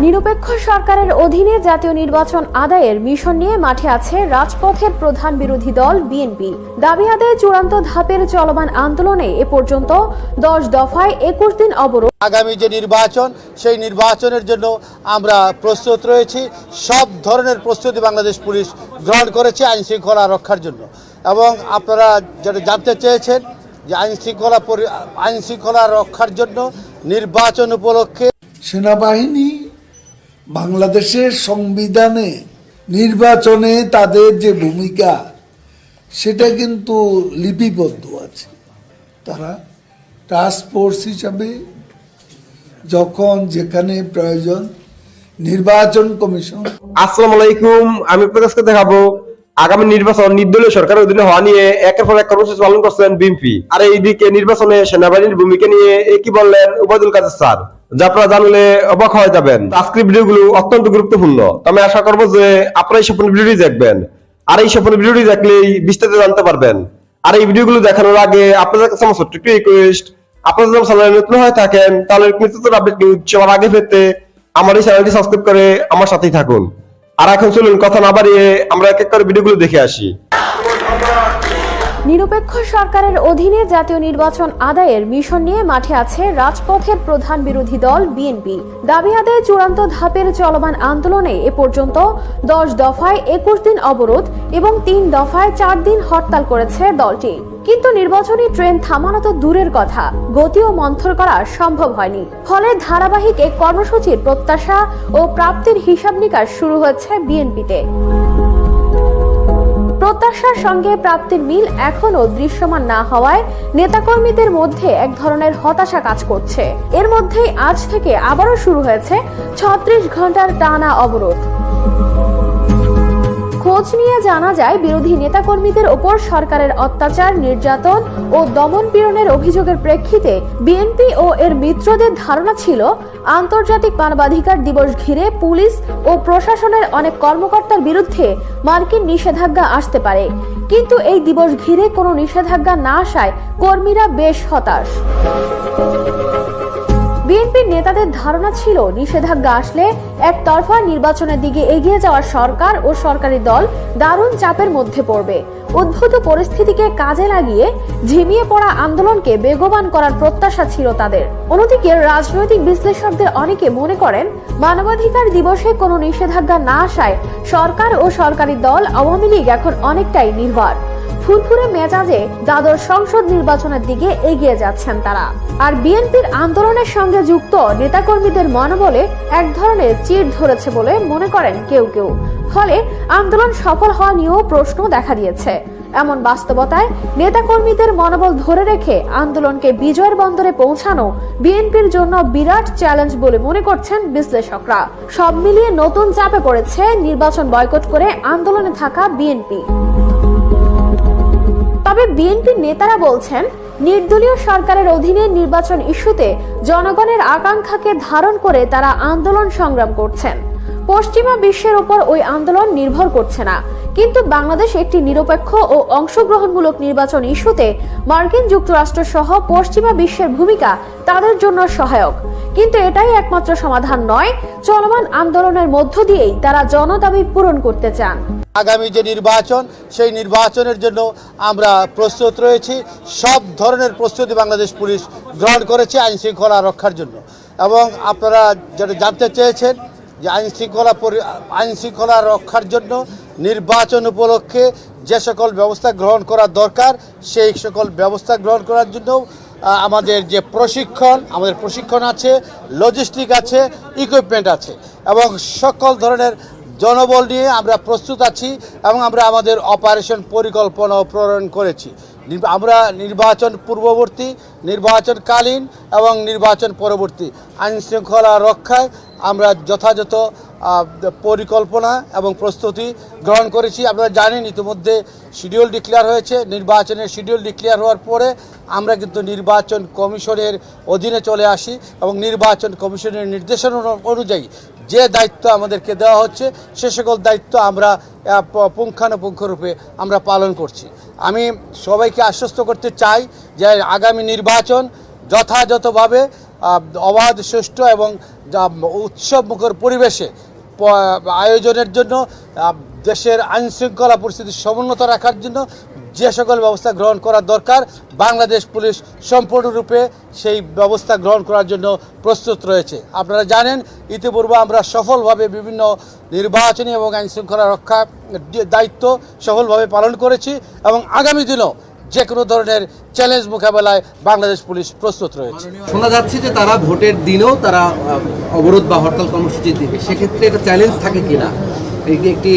নিরপেক্ষ সরকারের অধীনে জাতীয় নির্বাচন আদায়ের মিশন নিয়ে মাঠে আছে রাজপথের প্রধান বিরোধী দল বিএনপি। দাবি আদায়ে চূড়ান্ত ধাপের চলমান আন্দোলনে এ পর্যন্ত দশ দফায় একুশ দিন অবরোধ। আগামী যে নির্বাচন সেই নির্বাচনের জন্য আমরা প্রস্তুত রয়েছি। সব ধরনের প্রস্তুতি বাংলাদেশ পুলিশ গ্রহণ করেছে আইন শৃঙ্খলা রক্ষার জন্য। এবং আপনারা যেটা জানতে চেয়েছেন যে আইন শৃঙ্খলা পরি- আইন শৃঙ্খলা রক্ষার জন্য নির্বাচন উপলক্ষে সেনাবাহিনী বাংলাদেশের সংবিধানে, নির্বাচনে তাদের যে ভূমিকা, সেটা কিন্তু লিপিবদ্ধ আছে। তারা টাস্ক ফোর্স হিসাবে যখন যেখানে প্রয়োজন, নির্বাচন কমিশন। আসসালামু আলাইকুম, আমি কাছে দেখাবো আগামী নির্বাচন নির্দলীয় সরকারের অধীনে হওয়া নিয়ে একের পর এক কর্মসূচি পালন করছেন বিএনপি। আর এইদিকে নির্বাচনে সেনাবাহিনীর ভূমিকা নিয়ে এ কি বললেন উবায়দুল কাদের স্যার? যা জানলে অবাক হয়ে যাবেন। আজকের ভিডিওগুলো অত্যন্ত গুরুত্বপূর্ণ। আমি আশা করব যে আপনারা এই ভিডিওটি দেখবেন। আর এই সম্পূর্ণ ভিডিওটি দেখলেই বিস্তারিত জানতে পারবেন। আর এই ভিডিওগুলো দেখানোর আগে আপনাদের কাছে আমার ছোট্ট রিকোয়েস্ট আপনারা যদি চ্যানেলে নতুন হয়ে থাকেন, তাহলে নিত্যতর আপডেট নিউজ আগে পেতে আমার এই চ্যানেলটি সাবস্ক্রাইব করে আমার সাথেই থাকুন। আর এখন চলুন, কথা না বাড়িয়ে আমরা এক এক করে ভিডিওগুলো দেখে আসি। নিরপেক্ষ সরকারের অধীনে জাতীয় নির্বাচন আদায়ের মিশন নিয়ে মাঠে আছে রাজপথের প্রধান বিরোধী দল বিএনপি। দাবি আদায়ে চূড়ান্ত ধাপের চলমান আন্দোলনে এ পর্যন্ত দশ দফায় একুশ দিন অবরোধ এবং তিন দফায় চার দিন হরতাল করেছে দলটি। কিন্তু নির্বাচনী ট্রেন থামানো তো দূরের কথা। গতিও মন্থর করা সম্ভব হয়নি। ফলে ধারাবাহিক এক কর্মসূচির প্রত্যাশা ও প্রাপ্তির হিসাব নিকাশ শুরু হয়েছে বিএনপিতে। প্রত্যাশার সঙ্গে প্রাপ্তির মিল এখনও দৃশ্যমান না হওয়ায় নেতাকর্মীদের মধ্যে এক ধরনের হতাশা কাজ করছে। এর মধ্যেই আজ থেকে আবারও শুরু হয়েছে ছত্রিশ ঘণ্টার টানা অবরোধ। খোঁজ নিয়ে জানা যায়, বিরোধী নেতাকর্মীদের ওপর সরকারের অত্যাচার, নির্যাতন ও দমন পীড়নের অভিযোগের প্রেক্ষিতে বিএনপি ও এর মিত্রদের ধারণা ছিল, আন্তর্জাতিক মানবাধিকার দিবস ঘিরে পুলিশ ও প্রশাসনের অনেক কর্মকর্তার বিরুদ্ধে মার্কিন নিষেধাজ্ঞা আসতে পারে। কিন্তু এই দিবস ঘিরে কোনো নিষেধাজ্ঞা না আসায় কর্মীরা বেশ হতাশ। বিএনপির নেতাদের ধারণা ছিল নিষেধাজ্ঞা আসলে একতরফা নির্বাচনের দিকে এগিয়ে যাওয়া সরকার ও সরকারি দল দারুণ চাপের মধ্যে পড়বে। উদ্ভূত পরিস্থিতিকে কাজে লাগিয়ে ঝিমিয়ে পড়া আন্দোলনকে বেগবান করার প্রত্যাশা ছিল তাদের। অন্যদিকে রাজনৈতিক বিশ্লেষকদের অনেকে মনে করেন, মানবাধিকার দিবসে কোনো নিষেধাজ্ঞা না আসায় সরকার ও সরকারি দল আওয়ামী লীগ এখন অনেকটাই নির্ভর। ফুরফুরে মেজাজে দ্বাদশ সংসদ নির্বাচনের দিকে এগিয়ে যাচ্ছেন তারা। আর বিএনপির আন্দোলনের সঙ্গে যুক্ত নেতাকর্মীদের মনোবলে এক ধরনের চির ধরেছে বলে মনে করেন কেউ কেউ। ফলে আন্দোলন সফল হওয়া নিয়েও প্রশ্ন দেখা দিয়েছে। এমন বাস্তবতায় নেতাকর্মীদের মনোবল ধরে রেখে আন্দোলনকে বিজয়ের বন্দরে পৌঁছানো বিএনপির জন্য বিরাট চ্যালেঞ্জ বলে মনে করছেন বিশ্লেষকরা। সব মিলিয়ে নতুন চাপে পড়েছে নির্বাচন বয়কট করে আন্দোলনে থাকা বিএনপি। তবে বিএনপির নেতারা বলছেন, নির্দলীয় সরকারের অধীনে নির্বাচন ইস্যুতে জনগণের আকাঙ্ক্ষাকে ধারণ করে তারা আন্দোলন সংগ্রাম করছেন। পশ্চিমা বিশ্বের উপর ওই আন্দোলন নির্ভর করছে না। কিন্তু বাংলাদেশ একটি নিরপেক্ষ ও অংশগ্রহণমূলক নির্বাচন ইস্যুতে মার্কিন যুক্তরাষ্ট্র সহ পশ্চিমা বিশ্বের ভূমিকা তাদের জন্য সহায়ক। কিন্তু এটাই একমাত্র সমাধান নয়, চলমান আন্দোলনের মধ্য দিয়েই তারা জনদাবি পূরণ করতে চান। আগামী যে নির্বাচন, সেই নির্বাচনের জন্য আমরা প্রস্তুত রয়েছি। সব ধরনের প্রস্তুতি বাংলাদেশ পুলিশ গ্রহণ করেছে আইন শৃঙ্খলা রক্ষার জন্য। এবং আপনারা যেটা জানতে চেয়েছেন যে আইন শৃঙ্খলা আইন শৃঙ্খলা রক্ষার জন্য নির্বাচন উপলক্ষে যে সকল ব্যবস্থা গ্রহণ করা দরকার, সেই সকল ব্যবস্থা গ্রহণ করার জন্য আমাদের যে প্রশিক্ষণ, আমাদের প্রশিক্ষণ আছে লজিস্টিক আছে ইকুইপমেন্ট আছে। এবং সকল ধরনের জনবল নিয়ে আমরা প্রস্তুত আছি এবং আমরা আমাদের অপারেশন পরিকল্পনা প্রণয়ন করেছি। আমরা নির্বাচন পূর্ববর্তী, নির্বাচনকালীন এবং নির্বাচন পরবর্তী। আইন শৃঙ্খলা রক্ষায় আমরা যথাযথ পরিকল্পনা এবং প্রস্তুতি গ্রহণ করেছি। আপনারা জানেন, ইতিমধ্যে শিডিউল ডিক্লেয়ার হয়েছে। নির্বাচনের শিডিউল ডিক্লেয়ার হওয়ার পরে আমরা কিন্তু নির্বাচন কমিশনের অধীনে চলে আসি এবং নির্বাচন কমিশনের নির্দেশনা অনু- অনুযায়ী যে দায়িত্ব আমাদেরকে দেওয়া হচ্ছে, সে সকল দায়িত্ব আমরা পুঙ্খানুপুঙ্খরূপে আমরা পালন করছি। আমি সবাইকে আশ্বস্ত করতে চাই যে আগামী নির্বাচন যথাযথভাবে অবাধ সুষ্ঠু এবং উৎসব মুখর পরিবেশে আয়োজনের জন্য দেশের আইন শৃঙ্খলা পরিস্থিতি সমুন্নত রাখার জন্য যে সকল ব্যবস্থা গ্রহণ করা দরকার, বাংলাদেশ পুলিশ সম্পূর্ণরূপে সেই ব্যবস্থা গ্রহণ করার জন্য প্রস্তুত রয়েছে। আপনারা জানেন, ইতিপূর্বে আমরা সফলভাবে বিভিন্ন নির্বাচনী এবং আইন শৃঙ্খলা রক্ষা দায়িত্ব সফলভাবে পালন করেছি এবং আগামী দিনও যে কোনো ধরনের চ্যালেঞ্জ মোকাবেলায় বাংলাদেশ পুলিশ প্রস্তুত রয়েছে। শোনা যাচ্ছে যে তারা ভোটের দিনেও তারা অবরোধ বা হরতাল কর্মসূচি দিবে। সেক্ষেত্রে এটা চ্যালেঞ্জ থাকে কিনা? যে একটি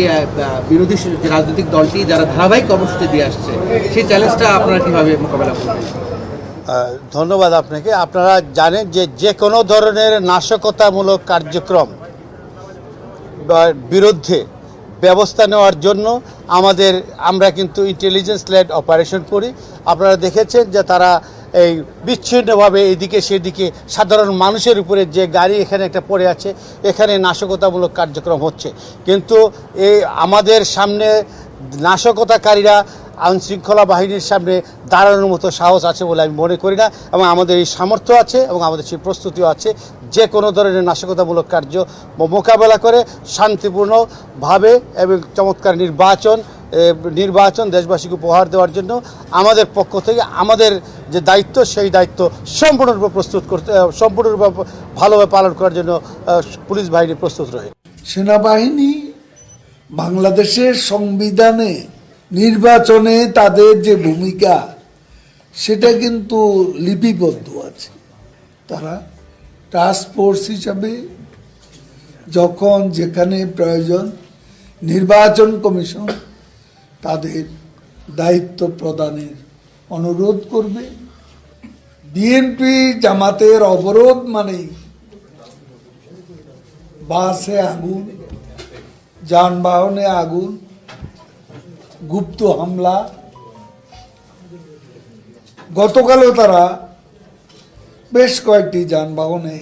বিরোধী রাজনৈতিক দলটি যারা ধারাবাহিক কর্মসূচি দিয়ে আসছে সেই চ্যালেঞ্জটা আপনারা কীভাবে মোকাবেলা করবেন? ধন্যবাদ আপনাকে। আপনারা জানেন যে যে কোনো ধরনের নাশকতামূলক কার্যক্রম বিরুদ্ধে ব্যবস্থা নেওয়ার জন্য আমাদের, আমরা কিন্তু ইন্টেলিজেন্স লেড অপারেশন করি। আপনারা দেখেছেন যে তারা এই বিচ্ছিন্নভাবে এদিকে সেদিকে সাধারণ মানুষের উপরে যে গাড়ি এখানে একটা পড়ে আছে, এখানে নাশকতামূলক কার্যক্রম হচ্ছে। কিন্তু এই আমাদের সামনে নাশকতাকারীরা আইন শৃঙ্খলা বাহিনীর সামনে দাঁড়ানোর মতো সাহস আছে বলে আমি মনে করি না এবং আমাদের এই সামর্থ্য আছে এবং আমাদের সেই প্রস্তুতিও আছে। যে কোনো ধরনের নাশকতামূলক কার্য মোকাবেলা করে শান্তিপূর্ণভাবে এবং চমৎকার নির্বাচন নির্বাচন, দেশবাসীকে উপহার দেওয়ার জন্য আমাদের পক্ষ থেকে আমাদের যে দায়িত্ব, সেই দায়িত্ব সম্পূর্ণরূপে প্রস্তুত করতে সম্পূর্ণরূপে ভালোভাবে পালন করার জন্য পুলিশ বাহিনী প্রস্তুত রয়েছে সেনাবাহিনী বাংলাদেশের সংবিধানে, নির্বাচনে তাদের যে ভূমিকা, সেটা কিন্তু লিপিবদ্ধ আছে। তারা টাস্ক ফোর্স হিসাবে যখন যেখানে প্রয়োজন নির্বাচন কমিশন তাদের দায়িত্ব প্রদানের অনুরোধ করবে। বিএনপি জামাতের অবরোধ মানেই বাসে আগুন যানবাহনে আগুন, গুপ্ত হামলা। গতকালও তারা বেশ কয়েকটি যানবাহনে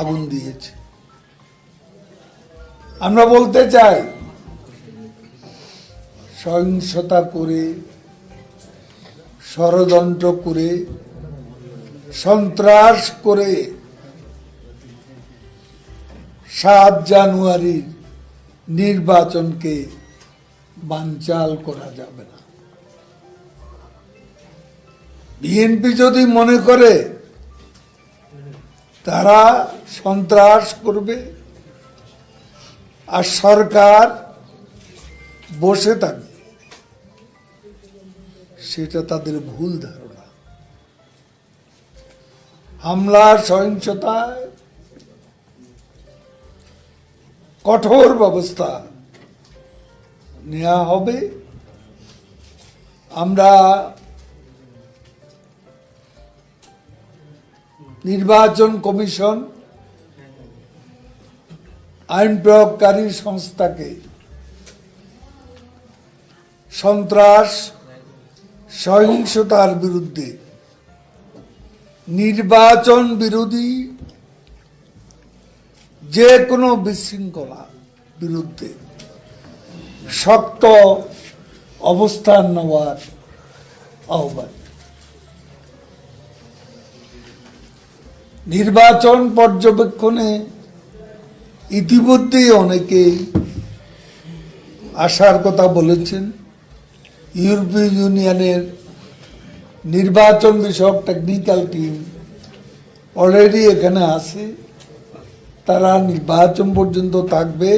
আগুন দিয়েছে। আমরা বলতে চাই, সহিংসতা করে, ষড়যন্ত্র করে, সন্ত্রাস করে সাত জানুয়ারির নির্বাচনকে বানচাল করা যাবে না। বিএনপি যদি মনে করে, তারা সন্ত্রাস করবে আর সরকার বসে থাকবে, সেটা তাদের ভুল ধারণা। হামলা সহিংসতায় কঠোর ব্যবস্থা নেওয়া হবে। আমরা নির্বাচন কমিশন আইন প্রয়োগকারী সংস্থাকে সন্ত্রাস, সহিংসতার বিরুদ্ধে নির্বাচন বিরোধী যে কোনো বিশৃঙ্খলা বিরুদ্ধে শক্ত অবস্থান নেওয়ার আহ্বান। নির্বাচন পর্যবেক্ষণে ইতিমধ্যেই অনেকেই আসার কথা বলেছেন, ইউরোপীয় ইউনিয়নের নির্বাচন বিষয়ক টেকনিক্যাল টিম অলরেডি এখানে আছে। তারা নির্বাচন পর্যন্ত থাকবে।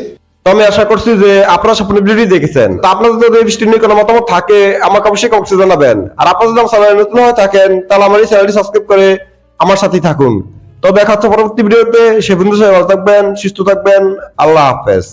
আমি আশা করছি যে আপনারা সম্পূর্ণ ভিডিওটি দেখেছেন। তো আপনাদের যদি এই নিয়ে কোনো মতামত থাকে, আমাকে অবশ্যই কমেন্টে জানাবেন। আর আপনারা যদি আমার চ্যানেলে নতুন হয়ে থাকেন, তাহলে আমার এই চ্যানেলটি সাবস্ক্রাইব করে আমার সাথেই থাকুন। তো দেখা হচ্ছে পরবর্তী ভিডিওতে। সে বন্ধু সবাই ভালো থাকবেন, সুস্থ থাকবেন। আল্লাহ হাফেজ।